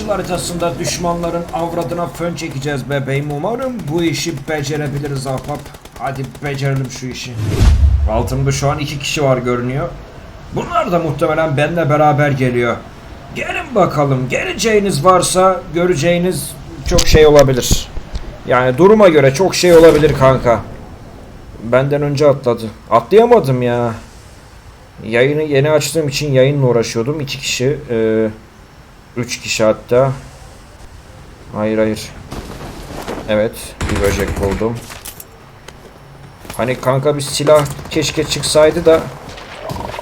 Yol haritasında düşmanların avradına fön çekeceğiz bebeğim. Umarım bu işi becerebiliriz ahbap. Hadi becerelim şu işi. Altımda şu an iki kişi var görünüyor. Bunlar da muhtemelen benimle beraber geliyor. Gelin bakalım. Geleceğiniz varsa göreceğiniz çok şey olabilir. Yani duruma göre çok şey olabilir kanka. Benden önce atladı. Atlayamadım ya. Yayını yeni açtığım için yayınla uğraşıyordum. iki kişi. Ee, 3 kişi hatta. Hayır hayır. Evet bir böcek buldum. Hani kanka bir silah keşke çıksaydı da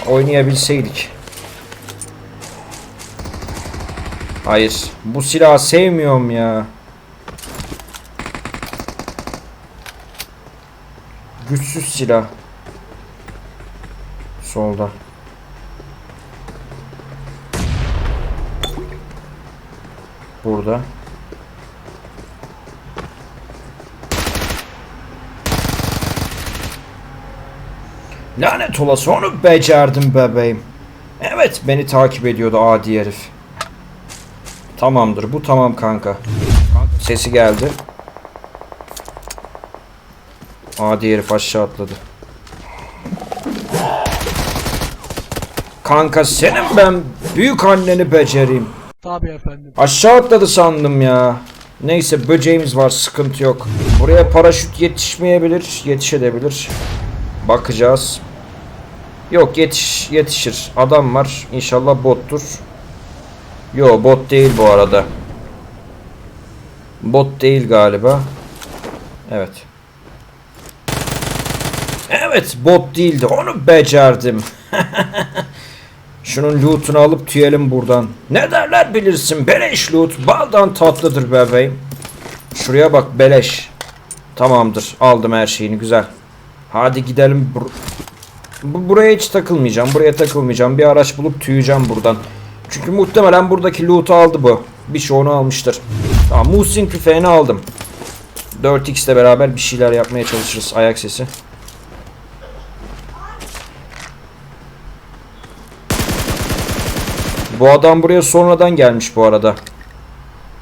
oynayabilseydik. Hayır. Bu silahı sevmiyorum ya. Güçsüz silah. Solda. Burada. Lanet olası onu becerdim bebeğim. Evet beni takip ediyordu adi herif. Tamamdır bu tamam kanka. Sesi geldi. Adi herif aşağı atladı. Kanka senin ben büyük anneni becereyim. Tabii efendim. Aşağı atladı sandım ya. Neyse böceğimiz var sıkıntı yok. Buraya paraşüt yetişmeyebilir, yetişebilir. Bakacağız. Yok yetiş yetişir. Adam var. İnşallah bottur. Yo bot değil bu arada. Bot değil galiba. Evet. Evet bot değildi. Onu becerdim. Şunun loot'unu alıp tüyelim buradan. Ne derler bilirsin beleş loot baldan tatlıdır bebeğim. Şuraya bak beleş. Tamamdır aldım her şeyini güzel. Hadi gidelim. Bur Bu- buraya hiç takılmayacağım. Buraya takılmayacağım. Bir araç bulup tüyeceğim buradan. Çünkü muhtemelen buradaki loot'u aldı bu. Bir onu almıştır. Tamam Muhsin tüfeğini aldım. 4x ile beraber bir şeyler yapmaya çalışırız. Ayak sesi. Bu adam buraya sonradan gelmiş bu arada.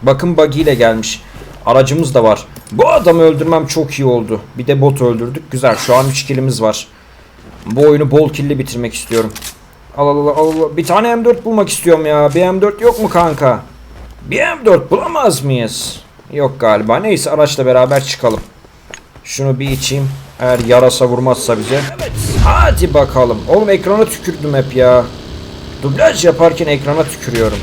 Bakın buggy ile gelmiş. Aracımız da var. Bu adamı öldürmem çok iyi oldu. Bir de bot öldürdük. Güzel. Şu an 3 killimiz var. Bu oyunu bol killi bitirmek istiyorum. Al al al al. Bir tane M4 bulmak istiyorum ya. Bir M4 yok mu kanka? Bir M4 bulamaz mıyız? Yok galiba. Neyse araçla beraber çıkalım. Şunu bir içeyim. Eğer yarasa vurmazsa bize. Hadi bakalım. Oğlum ekrana tükürdüm hep ya. Dublaj yaparken ekrana tükürüyorum.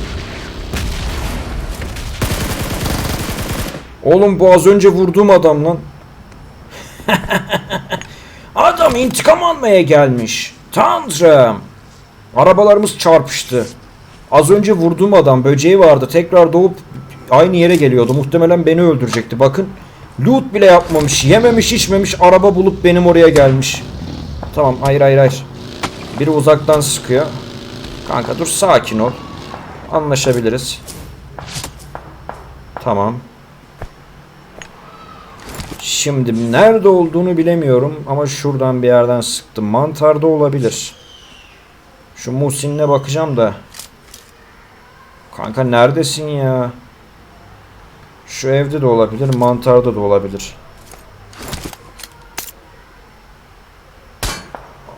Oğlum bu az önce vurduğum adam lan. adam intikam almaya gelmiş. Tanrım. Arabalarımız çarpıştı. Az önce vurduğum adam böceği vardı. Tekrar doğup aynı yere geliyordu. Muhtemelen beni öldürecekti. Bakın. Loot bile yapmamış. Yememiş içmemiş. Araba bulup benim oraya gelmiş. Tamam hayır hayır hayır. Biri uzaktan sıkıyor. Kanka dur sakin ol. Anlaşabiliriz. Tamam. Şimdi nerede olduğunu bilemiyorum ama şuradan bir yerden sıktım. Mantarda olabilir. Şu Muhsin'le bakacağım da. Kanka neredesin ya? Şu evde de olabilir, mantarda da olabilir.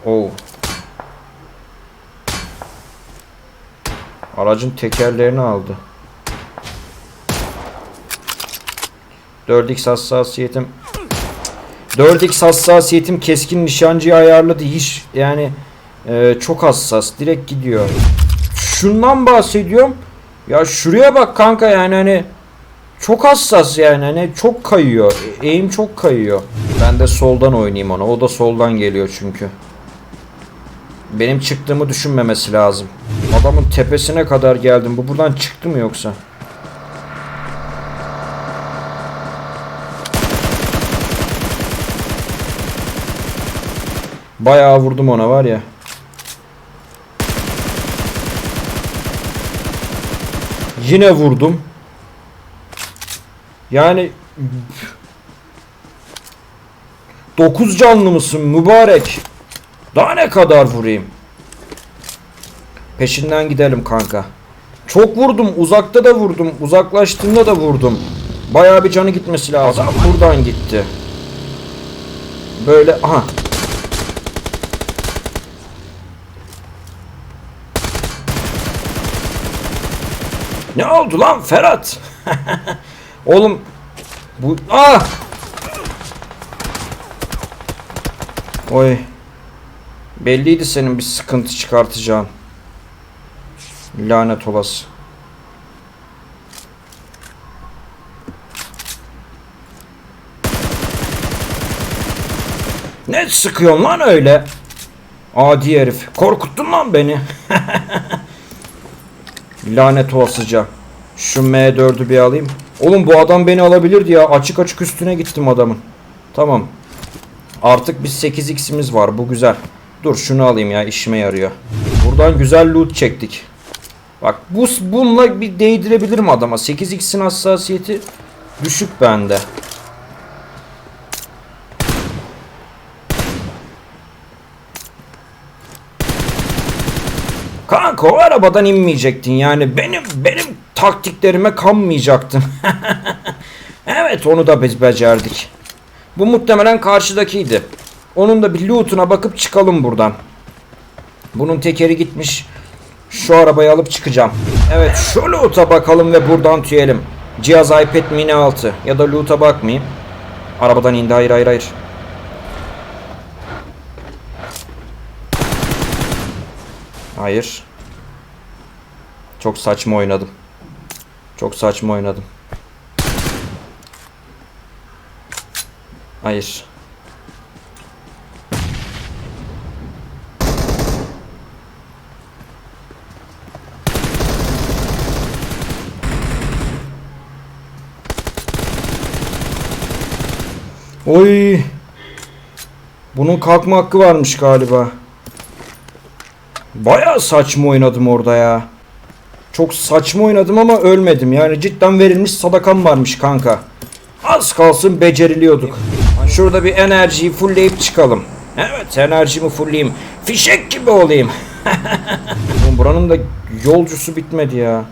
Oo. Aracın tekerlerini aldı. 4x hassasiyetim 4x hassasiyetim keskin nişancıya ayarladı. Hiç yani e, çok hassas. Direkt gidiyor. Şundan bahsediyorum. Ya şuraya bak kanka yani hani çok hassas yani hani çok kayıyor. Eğim çok kayıyor. Ben de soldan oynayayım ona. O da soldan geliyor çünkü. Benim çıktığımı düşünmemesi lazım. Adamın tepesine kadar geldim. Bu buradan çıktı mı yoksa? Bayağı vurdum ona var ya. Yine vurdum. Yani 9 canlı mısın mübarek? Daha ne kadar vurayım? Peşinden gidelim kanka. Çok vurdum. Uzakta da vurdum. Uzaklaştığında da vurdum. Bayağı bir canı gitmesi lazım. Buradan gitti. Böyle aha. Ne oldu lan Ferhat? Oğlum bu ah! Oy. Belliydi senin bir sıkıntı çıkartacağın. Lanet olası. Ne sıkıyorsun lan öyle? Adi herif. Korkuttun lan beni. Lanet olasıca. Şu M4'ü bir alayım. Oğlum bu adam beni alabilirdi ya. Açık açık üstüne gittim adamın. Tamam. Artık biz 8x'imiz var. Bu güzel. Dur şunu alayım ya. işime yarıyor. Buradan güzel loot çektik. Bak bu bununla bir değdirebilirim adama. 8x'in hassasiyeti düşük bende. Kanka o arabadan inmeyecektin yani benim benim taktiklerime kanmayacaktın. evet onu da biz becerdik. Bu muhtemelen karşıdakiydi. Onun da bir loot'una bakıp çıkalım buradan. Bunun tekeri gitmiş. Şu arabayı alıp çıkacağım. Evet şu loot'a bakalım ve buradan tüyelim. Cihaz iPad mini 6 ya da loot'a bakmayayım. Arabadan indi hayır hayır hayır. Hayır. Çok saçma oynadım. Çok saçma oynadım. Hayır. Oy. Bunun kalkma hakkı varmış galiba. Bayağı saçma oynadım orada ya. Çok saçma oynadım ama ölmedim. Yani cidden verilmiş sadakam varmış kanka. Az kalsın beceriliyorduk. Şurada bir enerjiyi fullleyip çıkalım. Evet enerjimi fullleyeyim. Fişek gibi olayım. Buranın da yolcusu bitmedi ya.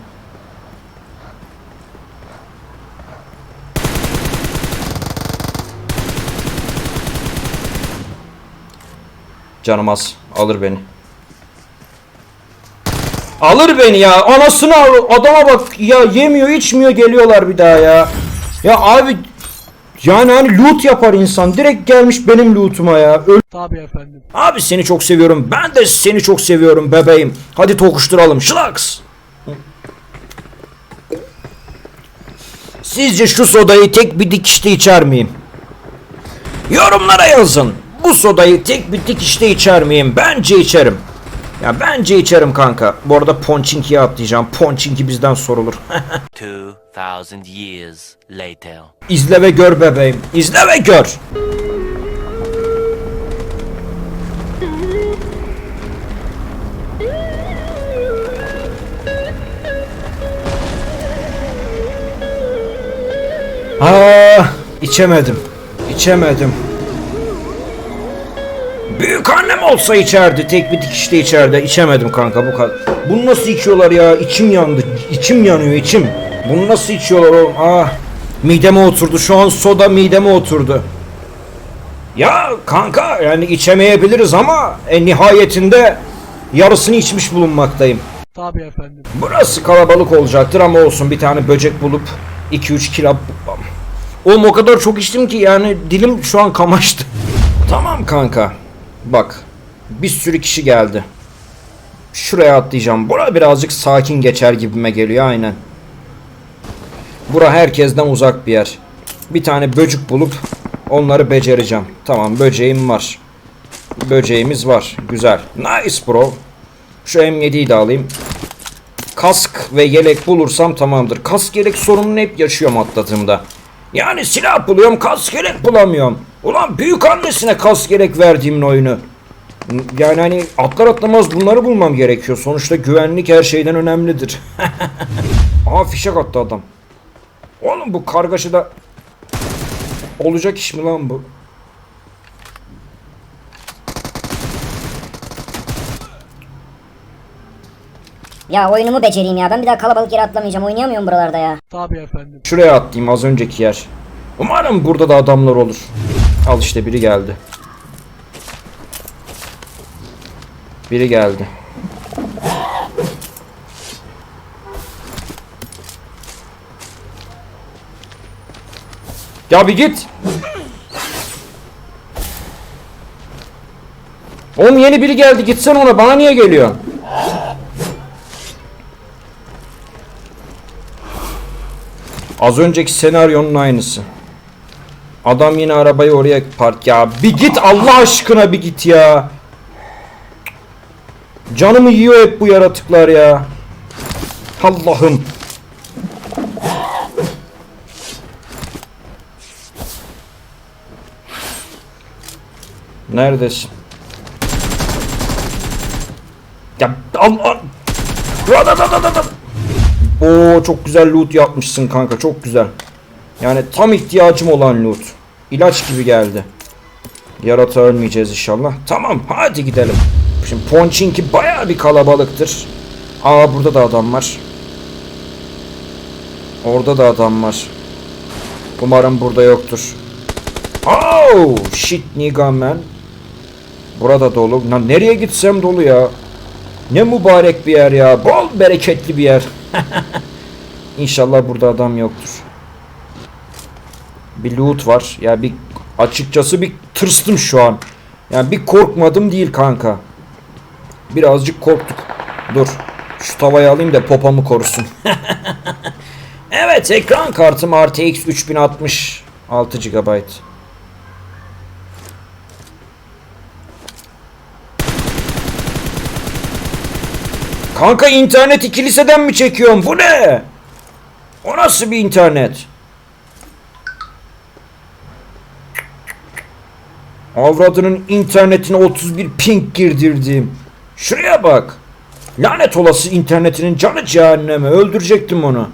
Canım az. Alır beni. Alır beni ya. Anasını al. Adama bak ya yemiyor içmiyor geliyorlar bir daha ya. Ya abi yani hani loot yapar insan. Direkt gelmiş benim lootuma ya. Öl Tabii efendim. Abi seni çok seviyorum. Ben de seni çok seviyorum bebeğim. Hadi tokuşturalım. Şlaks. Sizce şu sodayı tek bir dikişte içer miyim? Yorumlara yazın. Bu sodayı tek bir dikişte içer miyim? Bence içerim. Ya bence içerim kanka. Bu arada Ponçinki'ye atlayacağım. Ponçinki bizden sorulur. 2000 years later. İzle ve gör bebeğim. İzle ve gör. Aa, içemedim. İçemedim. Büyük annem olsa içerdi. Tek bir dikişte içerdi. İçemedim kanka bu kadar. Bunu nasıl içiyorlar ya? İçim yandı. İçim yanıyor içim. Bunu nasıl içiyorlar oğlum? Ah. Mideme oturdu. Şu an soda mideme oturdu. Ya kanka yani içemeyebiliriz ama en nihayetinde yarısını içmiş bulunmaktayım. Tabii efendim. Burası kalabalık olacaktır ama olsun bir tane böcek bulup 2-3 kilo Oğlum o kadar çok içtim ki yani dilim şu an kamaştı. Tamam kanka. Bak bir sürü kişi geldi. Şuraya atlayacağım. Bura birazcık sakin geçer gibime geliyor aynen. Bura herkesten uzak bir yer. Bir tane böcük bulup onları becereceğim. Tamam böceğim var. Böceğimiz var. Güzel. Nice bro. Şu M7'yi de alayım. Kask ve yelek bulursam tamamdır. Kask yelek sorununu hep yaşıyorum atladığımda. Yani silah buluyorum kask yelek bulamıyorum. Ulan büyük annesine kask yelek verdiğimin oyunu. Yani hani atlar atlamaz bunları bulmam gerekiyor. Sonuçta güvenlik her şeyden önemlidir. Aha fişek attı adam. Oğlum bu kargaşada olacak iş mi lan bu? Ya oyunumu becereyim ya. Ben bir daha kalabalık yere atlamayacağım. Oynayamıyorum buralarda ya. Şuraya atlayayım az önceki yer. Umarım burada da adamlar olur. Al işte biri geldi. Biri geldi. Ya bir git. Oğlum yeni biri geldi gitsen ona bana niye geliyor? Az önceki senaryonun aynısı. Adam yine arabayı oraya park ya. Bir git Allah aşkına bir git ya. Canımı yiyor hep bu yaratıklar ya. Allah'ım. Neredesin? Ya Allah. Oo çok güzel loot yapmışsın kanka çok güzel. Yani tam ihtiyacım olan loot. İlaç gibi geldi. Yarata ölmeyeceğiz inşallah. Tamam hadi gidelim. Şimdi Ponçinki baya bir kalabalıktır. Aa burada da adam var. Orada da adam var. Umarım burada yoktur. Oh shit nigga man. Burada dolu. Lan nereye gitsem dolu ya. Ne mübarek bir yer ya. Bol bereketli bir yer. İnşallah burada adam yoktur. Bir loot var. Ya bir açıkçası bir tırstım şu an. Yani bir korkmadım değil kanka. Birazcık korktuk. Dur. Şu tavayı alayım da popamı korusun. evet ekran kartım RTX 3060 6 GB. Kanka interneti kiliseden mi çekiyorum? Bu ne? O nasıl bir internet? Avradının internetine 31 ping girdirdim. Şuraya bak. Lanet olası internetinin canı cehenneme. Öldürecektim onu.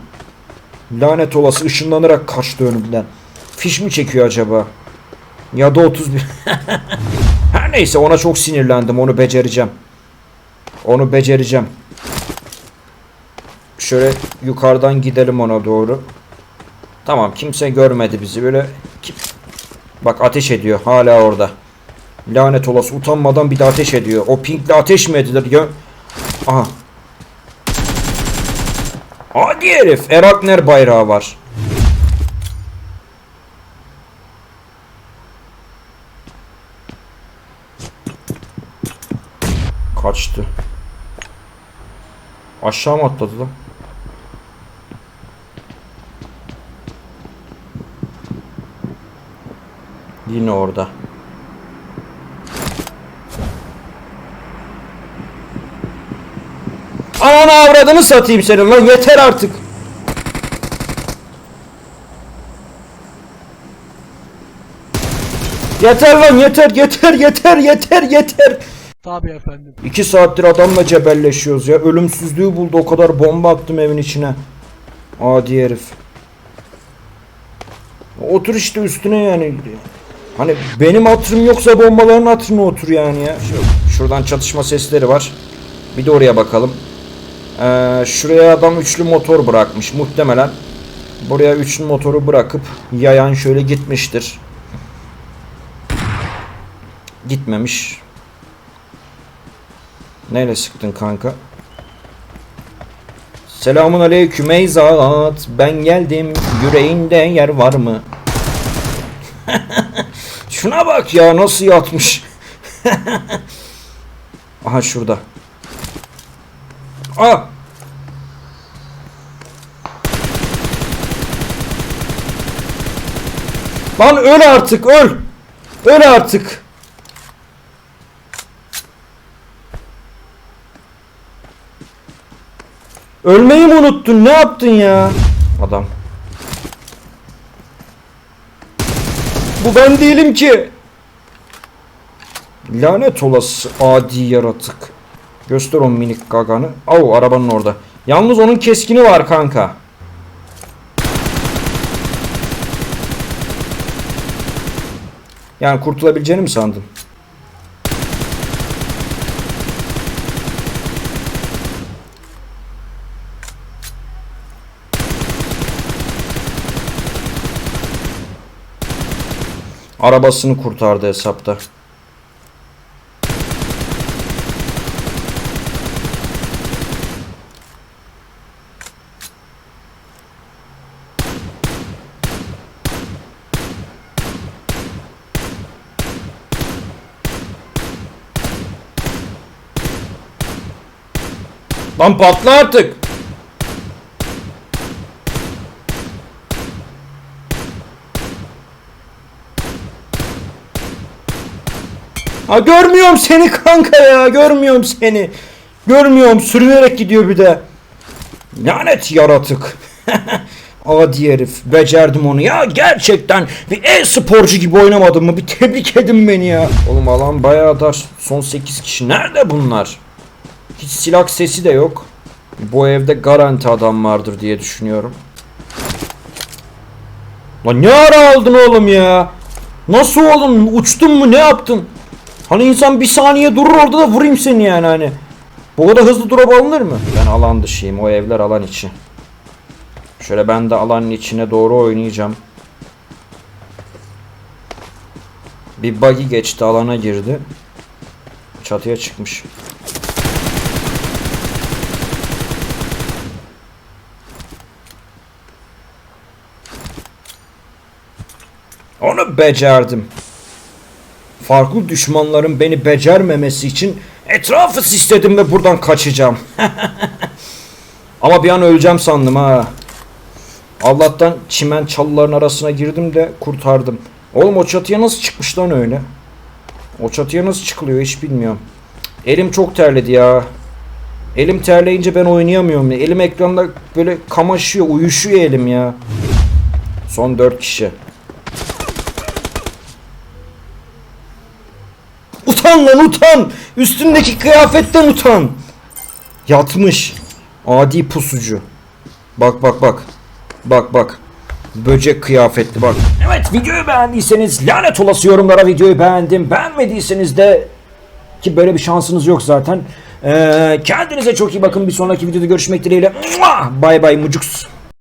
Lanet olası ışınlanarak kaçtı önümden. Fiş mi çekiyor acaba? Ya da 31. Her neyse ona çok sinirlendim. Onu becereceğim. Onu becereceğim. Şöyle yukarıdan gidelim ona doğru. Tamam kimse görmedi bizi böyle. Bak ateş ediyor hala orada. Lanet olası utanmadan bir de ateş ediyor. O pinkle ateş mi edilir ya? Aha. Hadi herif. Erakner bayrağı var. Kaçtı. Aşağı mı atladı lan? Yine orada. Ananı avradını satayım senin lan yeter artık. Yeter lan yeter yeter yeter yeter yeter. Tabii efendim. İki saattir adamla cebelleşiyoruz ya. Ölümsüzlüğü buldu o kadar bomba attım evin içine. Adi herif. Otur işte üstüne yani. Hani benim hatırım yoksa bombaların hatırına otur yani ya. Şu- Şuradan çatışma sesleri var. Bir de oraya bakalım. Ee, şuraya adam üçlü motor bırakmış muhtemelen. Buraya üçlü motoru bırakıp yayan şöyle gitmiştir. Gitmemiş. Neyle sıktın kanka? Selamun aleyküm ey zat. Ben geldim. Yüreğinde yer var mı? Şuna bak ya nasıl yatmış. Aha şurada. Aa! Lan öl artık öl. Öl artık. Ölmeyi mi unuttun? Ne yaptın ya? Adam. Bu ben değilim ki. Lanet olası adi yaratık. Göster o minik gaganı. Au arabanın orada. Yalnız onun keskini var kanka. Yani kurtulabileceğini mi sandın? Arabasını kurtardı hesapta. Lan patla artık. Ha görmüyorum seni kanka ya. Görmüyorum seni. Görmüyorum. Sürünerek gidiyor bir de. Lanet yaratık. Adi herif. Becerdim onu ya. Gerçekten bir e-sporcu gibi oynamadım mı? Bir tebrik edin beni ya. Oğlum alan bayağı dar. Son 8 kişi. Nerede bunlar? Hiç silah sesi de yok. Bu evde garanti adam vardır diye düşünüyorum. Lan ne ara aldın oğlum ya? Nasıl oğlum? Uçtun mu? Ne yaptın? Hani insan bir saniye durur orada da vurayım seni yani hani. Bu kadar hızlı drop alınır mı? Ben alan dışıyım. O evler alan içi. Şöyle ben de alanın içine doğru oynayacağım. Bir buggy geçti alana girdi. Çatıya çıkmış. Onu becerdim. Farklı düşmanların beni becermemesi için etrafı sisledim ve buradan kaçacağım. Ama bir an öleceğim sandım ha. Allah'tan çimen çalıların arasına girdim de kurtardım. Oğlum o çatıya nasıl çıkmış lan öyle? O çatıya nasıl çıkılıyor hiç bilmiyorum. Elim çok terledi ya. Elim terleyince ben oynayamıyorum. Elim ekranda böyle kamaşıyor, uyuşuyor elim ya. Son 4 kişi. Utan utan. Üstündeki kıyafetten utan. Yatmış. Adi pusucu. Bak bak bak. Bak bak. Böcek kıyafetli bak. Evet videoyu beğendiyseniz lanet olası yorumlara videoyu beğendim. Beğenmediyseniz de ki böyle bir şansınız yok zaten. Ee, kendinize çok iyi bakın. Bir sonraki videoda görüşmek dileğiyle. Bay bay mucuks.